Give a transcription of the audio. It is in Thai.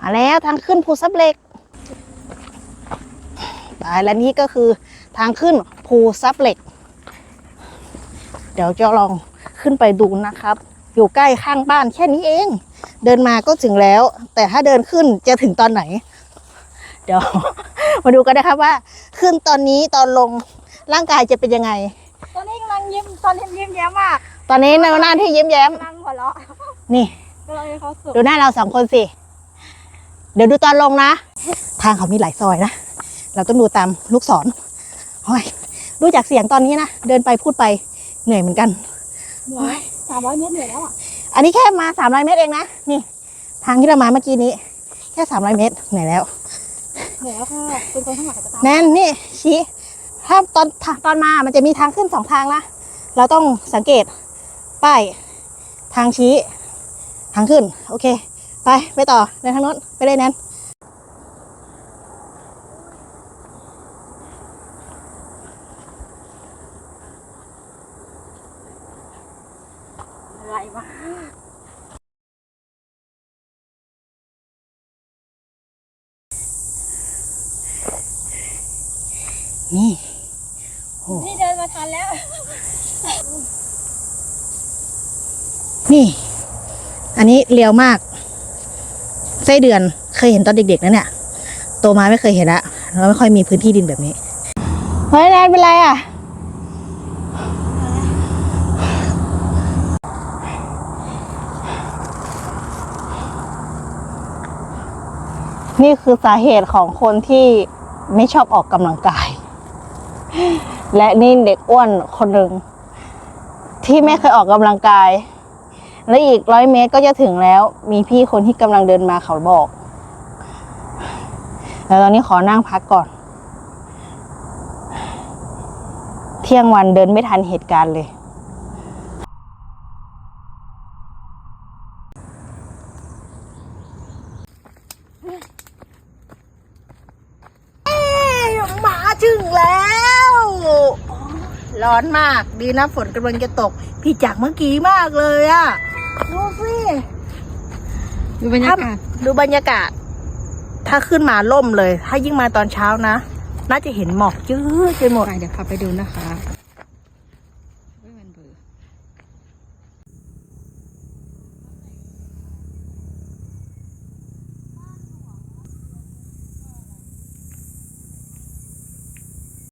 มาแล้วทางขึ้นภูซับเหล็กตายแล้วนี่ก็คือทางขึ้นภูซับเหล็ก เดี๋ยวจะลองขึ้นไปดูนะครับ อยู่ใกล้ข้างบ้านแค่นี้เอง เดินมาก็ถึงแล้ว แต่ถ้าเดินขึ้นจะถึงตอนไหน เดี๋ยว มาดูกันนะครับว่า ขึ้นตอนนี้ตอนลงร่างกายจะเป็นยังไง ตอนนี้กำลังยิ้มตอนนี้ยิ้มแย้มมากตอนนี้ในหน้าที่ยิ้มแย้มกำลังหัวเราะนี่ กำลังมีความสุขดูหน้าเราสองคนสิเดี๋ยวดูตอนลงนะ ทางเขามีหลายซอยนะ เราต้องดูตามลูกศรโอ้ยดูจากเสียงตอนนี้นะ เดินไปพูดไปเหนื่อยเหมือนกันเหนื่อยสามร้อยเมตรเหนื่อยแล้วอะ อันนี้แค่มาสามร้อยเมตรเองนะ นี่ ทางที่เรามาเมื่อกี้นี้ แค่สามร้อยเมตรเหนื่อยแล้ว เหนื่อยแล้วค่ะเป็นคนข้างหลังจะตามแน่นนี่ชี้ ถ้าตอนตอนมามันจะมีทางขึ้นสองทางนะ เราต้องสังเกตป้ายทางชี้ ทางขึ้น โอเค ไป ไปต่อในทางโน้นไปเลยแนนอะไรวะนี่นี่เดินมาทันแล้ว นี่ อันนี้เรียวมากไส้เดือนเคยเห็นตอนเด็กๆนะเนี่ยโตมาไม่เคยเห็นละเราไม่ค่อยมีพื้นที่ดินแบบนี้เฮ้ยแนนเป็นไรอะนี่คือสาเหตุของคนที่ไม่ชอบออกกำลังกาย และนี่เด็กอ้วนคนหนึ่งที่ไม่เคยออกกำลังกาย และอีกร้อยเมตรก็จะถึงแล้ว มีพี่คนที่กำลังเดินมาเขาบอก แล้วตอนนี้ขอนั่งพักก่อน เที่ยงวันเดินไม่ทันเหตุการณ์เลย มาถึงแล้ว ร้อนมาก ดีนะฝนกำลังจะตก พี่จากเมื่อกี้มากเลยอะดูสิดูบรรยากาศดูบรรยากาศ ถ้าขึ้นมาล่มเลย ถ้ายิ่งมาตอนเช้านะ น่าจะเห็นหมอกเยอะไปหมดไปเดี๋ยวพาไปดูนะคะ